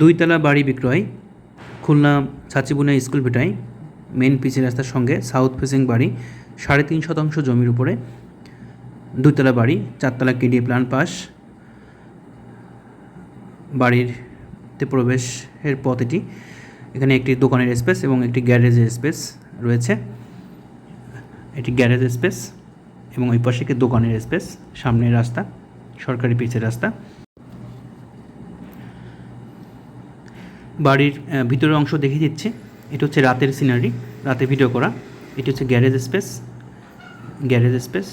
দুইতলা বাড়ি বিক্রয়, খুলনা ছাচিবুনা স্কুল ভিটায় মেন পিচি রাস্তার সঙ্গে সাউথ ফেসিং বাড়ি, সাড়ে তিন শতাংশ জমির উপরে, দুইতলা বাড়ি, চারতলা কেডিএ প্ল্যান পাস বাড়িরতে প্রবেশের পথ এটি। এখানে একটি দোকানের স্পেস এবং একটি গ্যারেজের স্পেস রয়েছে। এটি গ্যারেজ স্পেস এবং ওই পাশে একটি দোকানের স্পেস সামনের রাস্তা। সরকারি পিচের রাস্তা। বাড়ির ভিতরের অংশ দেখিয়ে দিচ্ছে। এটা হচ্ছে রাতের সিনারি রাতে ভিডিও করা। এটি হচ্ছে গ্যারেজ স্পেস গ্যারেজ স্পেস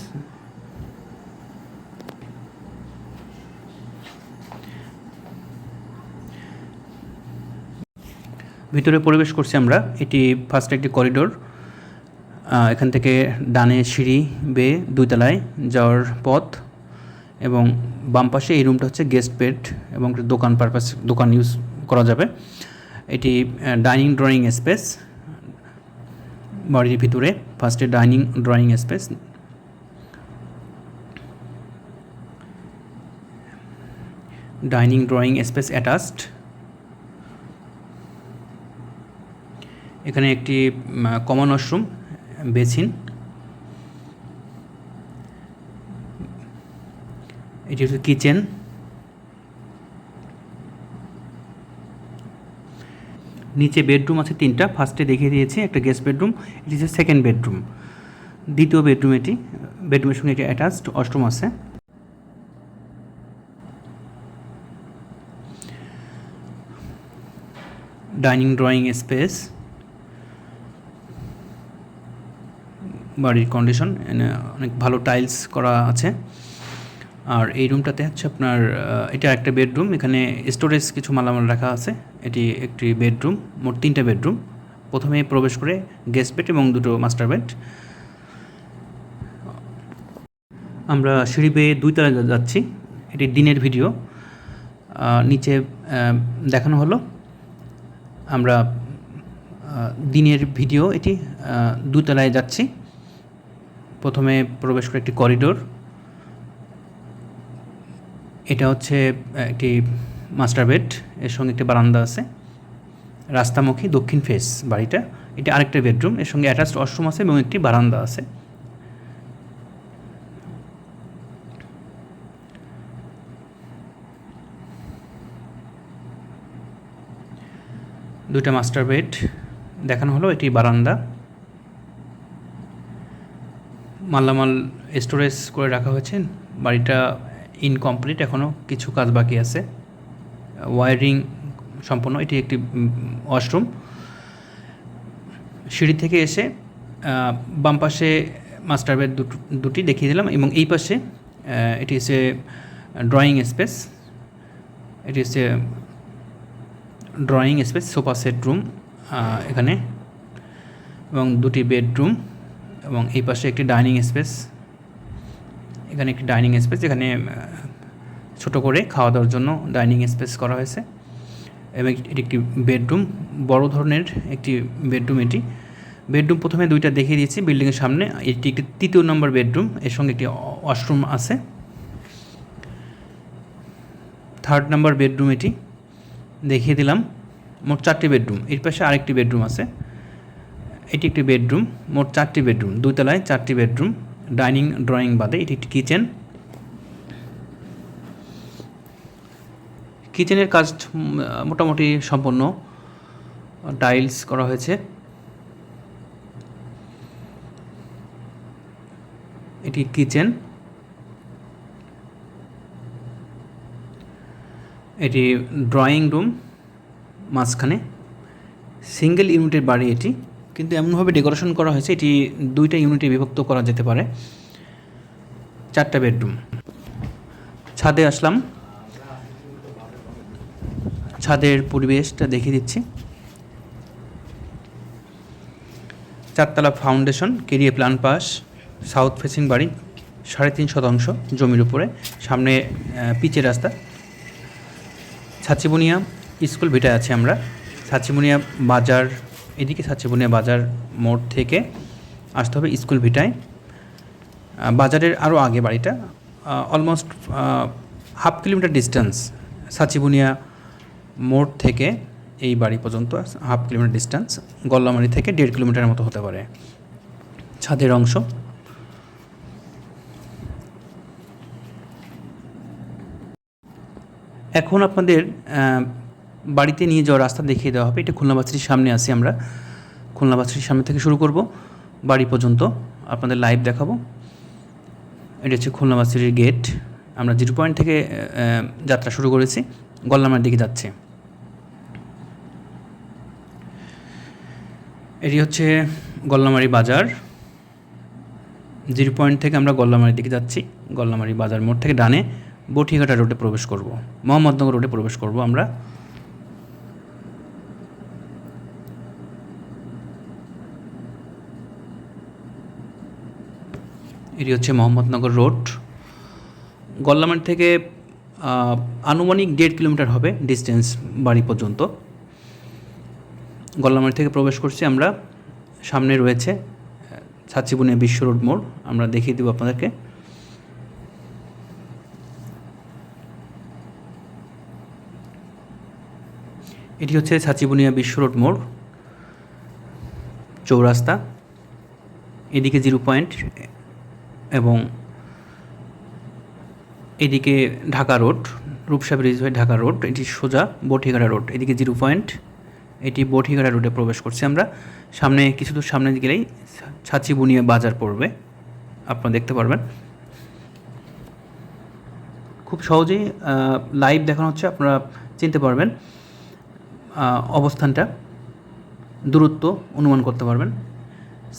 ভিতরে প্রবেশ করছি আমরা। এটি ফার্স্ট একটি করিডোর এখান থেকে ডানে সিঁড়ি বেয়ে দুইতলায় যাওয়ার পথ। এবং বাম পাশে এই রুমটা হচ্ছে গেস্ট বেড এবং দোকান পারপাস দোকান ইউজ করা যাবে। এটি ডাইনিং ড্রয়িং স্পেস বাড়ির ভিতরে ফার্স্টে dining drawing space dining drawing space attached এখানে একটি কমন ওয়াশরুম বেসিন। এটি হচ্ছে কিচেন। নিচে বেডরুম আছে তিনটা। ফার্স্টে দেখিয়ে দিয়েছি একটা গেস্ট বেডরুম, এটি হচ্ছে সেকেন্ড বেডরুম। দ্বিতীয় বেডরুম এটি, বেডরুমের সঙ্গে এটি অ্যাটাচড অষ্টম আছে। Dining, drawing space. বাড়ির কন্ডিশন অনেক ভালো টাইলস করা আছে। আর এই রুমটাতে হচ্ছে আপনার এটা একটা বেডরুম এখানে স্টোরেজ কিছু মালামাল রাখা আছে। এটি একটি বেডরুম মোট তিনটা বেডরুম প্রথমে প্রবেশ করে গেস্ট বেড এবং দুটো মাস্টার বেড আমরা সিঁড়ি বেয়ে দুই তলায় যাচ্ছি। এটি দিনের ভিডিও নিচে দেখানো হলো। আমরা দিনের ভিডিও এটি দুতলায় যাচ্ছি। প্রথমে প্রবেশ করে একটি করিডোর এটা হচ্ছে একটি মাস্টার বেড, এর সঙ্গে একটি বারান্দা আছে। রাস্তামুখী দক্ষিণ ফেস বাড়িটা। এটা আরেকটা বেডরুম এর সঙ্গে অ্যাটাচড ওয়াশরুম আছে এবং একটি বারান্দা আছে। দুইটা মাস্টার বেড দেখানো হলো এটি বারান্দা। মালামাল স্টোরেজ করে রাখা হয়েছে। বাড়িটা ইনকমপ্লিট এখনও কিছু কাজ বাকি আছে। ওয়ারিং সম্পন্ন, এটি একটি ওয়াশরুম সিঁড়ি থেকে এসে বাম পাশে মাস্টার বেড দুটো, দুটি দেখিয়ে দিলাম এবং এই পাশে এটি হচ্ছে ড্রয়িং স্পেস এটি হচ্ছে drawing space sofa set room এখানে। এবং দুটি বেডরুম এবং এই পাশে একটি ডাইনিং স্পেস এখানে একটি ডাইনিং স্পেস এখানে ছোট করে খাওয়া দাওয়ার জন্য ডাইনিং স্পেস করা হয়েছে। এবং এটি একটি বেডরুম, বড় ধরনের একটি বেডরুম এটি। বেডরুম প্রথমে দুইটা দেখিয়ে দিয়েছি, বিল্ডিংয়ের সামনে। এটি একটি তৃতীয় নম্বর বেডরুম, এর সঙ্গে একটি ওয়াশরুম আছে। থার্ড নাম্বার বেডরুম এটি, দেখিয়ে দিলাম। মোট চারটি বেডরুম, এর পাশে আরেকটি বেডরুম আছে। এটি একটি বেডরুম, মোট চারটি বেডরুম দুই তলায় চারটি বেডরুম। ডাইনিং ড্রয়িং বাদে এটি একটি কিচেন। কিচেনের কাজ মোটামুটি সম্পন্ন। টাইলস করা হয়েছে। এটি কিচেন। এটি ড্রয়িং রুম মাঝখানে। সিঙ্গেল ইউনিটের বাড়ি এটি। কিন্তু এমনভাবে ডেকোরেশন করা হয়েছে, এটি দুইটা ইউনিটে বিভক্ত করা যেতে পারে। চারটা বেডরুম ছাদে আসলাম। ছাদের পরিবেশটা দেখিয়ে দিচ্ছি। চারতলা ফাউন্ডেশন কেরিয়ে প্লান পাস সাউথ ফেসিং বাড়ি, সাড়ে তিন শতাংশ জমির উপরে, সামনে পিচের রাস্তা। ছাচিবুনিয়া স্কুল ভিটায় আছি আমরা। ছাচিবুনিয়া বাজার এদিকে ছাচিবুনিয়া বাজার মোড় থেকে আসতে হবে স্কুল ভিটায়। বাজারের আরও আগে বাড়িটা। Almost half kilometre distance Sachibunia মোড় থেকে এই বাড়ি পর্যন্ত হাফ কিলোমিটার ডিস্টেন্স গল্লামারি থেকে দেড় কিলোমিটারের মতো হতে পারে ছাদের অংশ। এখন আপনাদের বাড়িতে নিয়ে যাওয়ার রাস্তা দেখিয়ে দেওয়া হবে। এটা খুলনা বাসটির সামনে আছি আমরা। খুলনা বাসটির সামনে থেকে শুরু করব। বাড়ি পর্যন্ত আপনাদের লাইভ দেখাবো। এটা হচ্ছে খুলনা বাসটির গেট আমরা জিরো পয়েন্ট থেকে যাত্রা শুরু করেছি। গল্লামার দিকে যাচ্ছে। এটি হচ্ছে গল্লামারি বাজার। জিরো পয়েন্ট থেকে আমরা গল্লামারির দিকে যাচ্ছি। গল্লামারি বাজার মোড় থেকে ডানে বটিঘাটা রোডে প্রবেশ করব। মোহাম্মদনগর রোডে প্রবেশ করব আমরা। এটি হচ্ছে মোহাম্মদনগর রোড। গল্লামারি থেকে আনুমানিক দেড় কিলোমিটার হবে ডিস্টেন্স বাড়ি পর্যন্ত। গল্লামারি থেকে প্রবেশ করছি আমরা। সামনে রয়েছে ছাচিবুনিয়া বিশ্ব রোড মোড়। আমরা দেখিয়ে দেবো আপনাদেরকে। এটি হচ্ছে ছাচিবুনিয়া বিশ্ব রোড মোড়, চৌরাস্তা। এদিকে জিরো পয়েন্ট এদিকে ঢাকা রোড, রূপসা ব্রিজ হয়ে ঢাকা রোড, এটি সোজা বটিগাড়া রোড, এদিকে জিরো পয়েন্ট, এটি বটিগাড়া রোডে প্রবেশ করছি আমরা। সামনে, কিছু দূর সামনে গেলেই ছাচি বুনিয়া বাজার পড়বে, আপনারা দেখতে পারবেন। খুব সহজেই লাইভ দেখানো হচ্ছে, আপনারা চিনতে পারবেন অবস্থানটা, দূরত্ব অনুমান করতে পারবেন।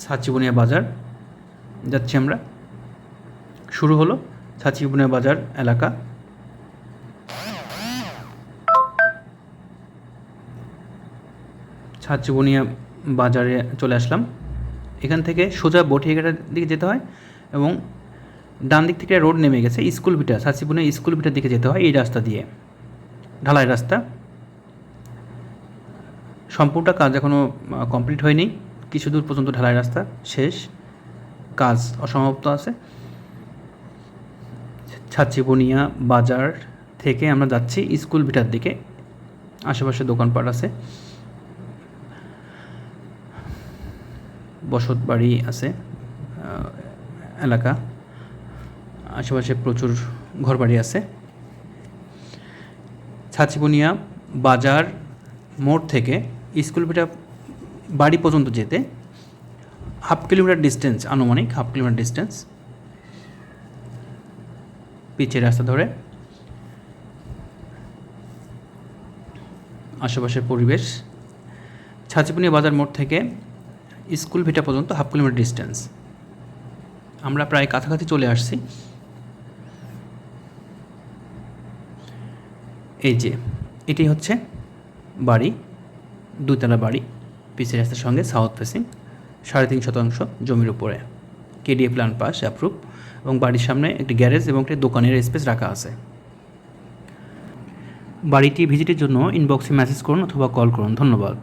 সাচিবুনিয়া বাজার, যাচ্ছি আমরা। শুরু হলো সাচিবুনিয়া বাজার এলাকা। সাচিবুনিয়া বাজারে চলে আসলাম। এখান থেকে সোজা বটিঘাটার দিকে যেতে হয় এবং ডান দিক থেকে রোড নেমে গেছে স্কুল ভিটা। সাচিবুনিয়া স্কুল ভিটার দিকে যেতে হয় এই রাস্তা দিয়ে। ঢালাই রাস্তা। সম্পূর্ণ কাজ এখনও কমপ্লিট হয়নি। কিছু দূর পর্যন্ত ঢালাই রাস্তা। শেষ। কাজ অসমাপ্ত আছে। ছাচিবনিয়া বাজার থেকে আমরা যাচ্ছি স্কুল ভিটার দিকে। আশেপাশে দোকানপাট আছে। বসত বাড়ি আছে এলাকা। আশেপাশে প্রচুর ঘরবাড়ি আছে। ছাচিবনিয়া বাজার মোড় থেকে স্কুল ভিটা বাড়ি পর্যন্ত যেতে হাফ কিলোমিটার ডিস্টেন্স আনুমানিক হাফ কিলোমিটার ডিস্টেন্স পিচের রাস্তা ধরে। আশেপাশের পরিবেশ। ছাচিপুনিয়া বাজার মোড় থেকে স্কুল ভিটা পর্যন্ত হাফ কিলোমিটার ডিস্টেন্স। আমরা প্রায় কাছাকাছি চলে আসছি। এই যে, এটি হচ্ছে বাড়ি দুতলা বাড়ি পিসের রাস্তার সঙ্গে সাউথ ফেসিং সাড়ে তিন শতাংশ জমির উপরে। কেডিএ প্ল্যান পাস অ্যাপ্রুভ এবং বাড়ির সামনে একটি গ্যারেজ এবং একটি দোকানের স্পেস রাখা আছে। বাড়িটি ভিজিটের জন্য ইনবক্সে মেসেজ করুন অথবা কল করুন। ধন্যবাদ।